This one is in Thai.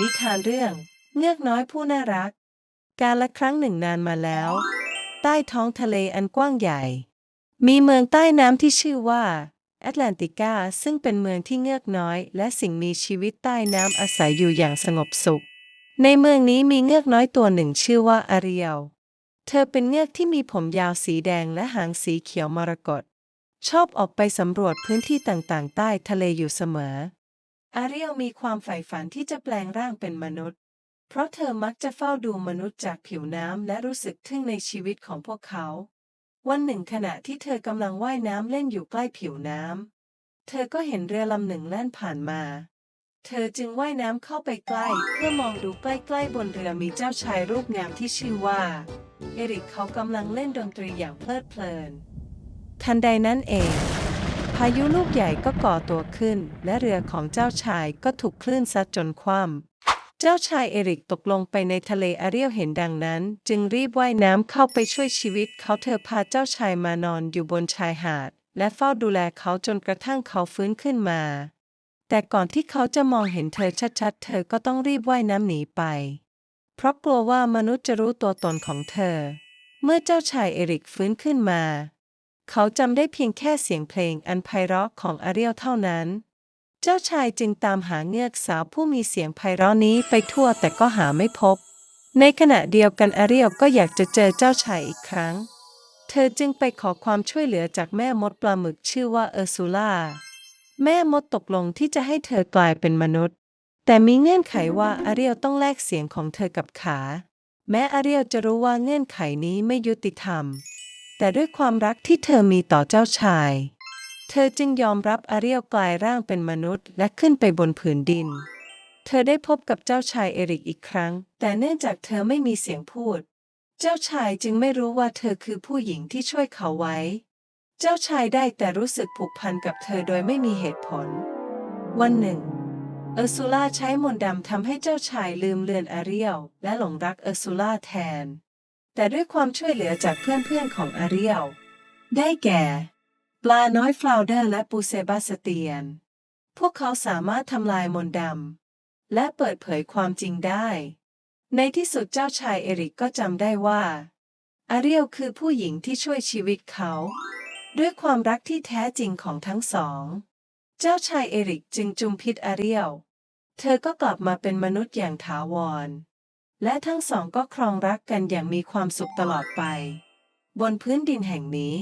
นิทานเรื่อง เงือกน้อยผู้น่ารัก การละครั้งหนึ่งนานมาแล้ว ใต้ท้องทะเลอันกว้างใหญ่ มีเมืองใต้น้ำที่ชื่อว่า แอตแลนติกาซึ่งเป็นเมืองที่เงือกน้อย และสิ่งมีชีวิตใต้น้ำอาศัยอยู่อย่างสงบสุข ในเมืองนี้มีเงือกน้อยตัวหนึ่งชื่อว่าอาเรียว เธอเป็นเงือกที่มีผมยาวสีแดงและหางสีเขียวมรกตชอบออกไปสำรวจพื้นที่ต่างๆ ใต้ทะเลอยู่เสมอ อาเรียลมีความใฝ่ฝันที่จะแปลงร่างเป็นมนุษย์ เพราะเธอมักจะเฝ้าดูมนุษย์จากผิวน้ำและรู้สึกทึ่งในชีวิตของพวกเขา วันหนึ่งขณะที่เธอกำลังว่ายน้ำเล่นอยู่ใกล้ผิวน้ำ เธอก็เห็นเรือลำหนึ่งแล่นผ่านมา เธอจึงว่ายน้ำเข้าไปใกล้ เพื่อมองดูใกล้ๆบนเรือมีเจ้าชายรูปงามที่ชื่อว่า เอริกเขากำลังเล่นดนตรีอย่างเพลิดเพลิน ทันใดนั้นเอง พายุลูกใหญ่ก็ก่อตัวขึ้น และเรือของเจ้าชายก็ถูกคลื่นซัดจนคว่ำ เจ้าชายเอริกตกลงไปในทะเลอาเรียลเห็นดังนั้น จึงรีบว่ายน้ำเข้าไปช่วยชีวิต เขาเธอพาเจ้าชายมานอนอยู่บนชายหาด และเฝ้าดูแลเขาจนกระทั่งเขาฟื้นขึ้นมา แต่ก่อนที่เขาจะมองเห็นเธอชัดๆ เธอก็ต้องรีบว่ายน้ำหนีไป เพราะกลัวว่ามนุษย์จะรู้ตัวตนของเธอ เมื่อเจ้าชายเอริกฟื้นขึ้นมา เขาจำได้เพียงแค่เสียงเพลงอันไพเราะของอาเรียลเท่านั้น เจ้าชายจึงตามหาเงือกสาวผู้มีเสียงไพเราะนี้ไปทั่วแต่ก็หาไม่พบ ในขณะเดียวกันอาเรียลก็อยากจะเจอเจ้าชายอีกครั้ง เธอจึงไปขอความช่วยเหลือจากแม่มดปลาหมึกชื่อว่าเออร์ซูล่า แม่มดตกลงที่จะให้เธอกลายเป็นมนุษย์ แต่มีเงื่อนไขว่าอาเรียลต้องแลกเสียงของเธอกับขา แม้อาเรียลจะรู้ว่าเงื่อนไขนี้ไม่ยุติธรรม แต่ด้วยความรักที่เธอมีต่อเจ้าชาย เธอจึงยอมรับอาเรียลกลายร่างเป็นมนุษย์ และขึ้นไปบนผืนดิน เธอได้พบกับเจ้าชายเอริกอีกครั้ง แต่เนื่องจากเธอไม่มีเสียงพูด เจ้าชายจึงไม่รู้ว่าเธอคือผู้หญิงที่ช่วยเขาไว้ เจ้าชายได้แต่รู้สึกผูกพันกับเธอโดยไม่มีเหตุผล วันหนึ่ง เออร์ซูล่าใช้มนต์ดำทำให้เจ้าชายลืมเลือนอาเรียลและหลงรักเออร์ซูล่าแทน แต่ด้วยความช่วยเหลือจากเพื่อนๆของอาเรียล ได้แก่ ปลาน้อยฟลาวเดอร์และปูเซบาสเตียน พวกเขาสามารถทำลายมนต์ดำ และเปิดเผยความจริงได้ ในที่สุดเจ้าชายเอริกก็จำได้ว่า อาเรียลคือผู้หญิงที่ช่วยชีวิตเขา ด้วยความรักที่แท้จริงของทั้งสอง เจ้าชายเอริกจึงจุมพิษอาเรียล เธอก็กลับมาเป็นมนุษย์อย่างถาวร และทั้งสองก็ครองรักกันอย่างมีความสุขตลอดไป บนพื้นดินแห่งนี้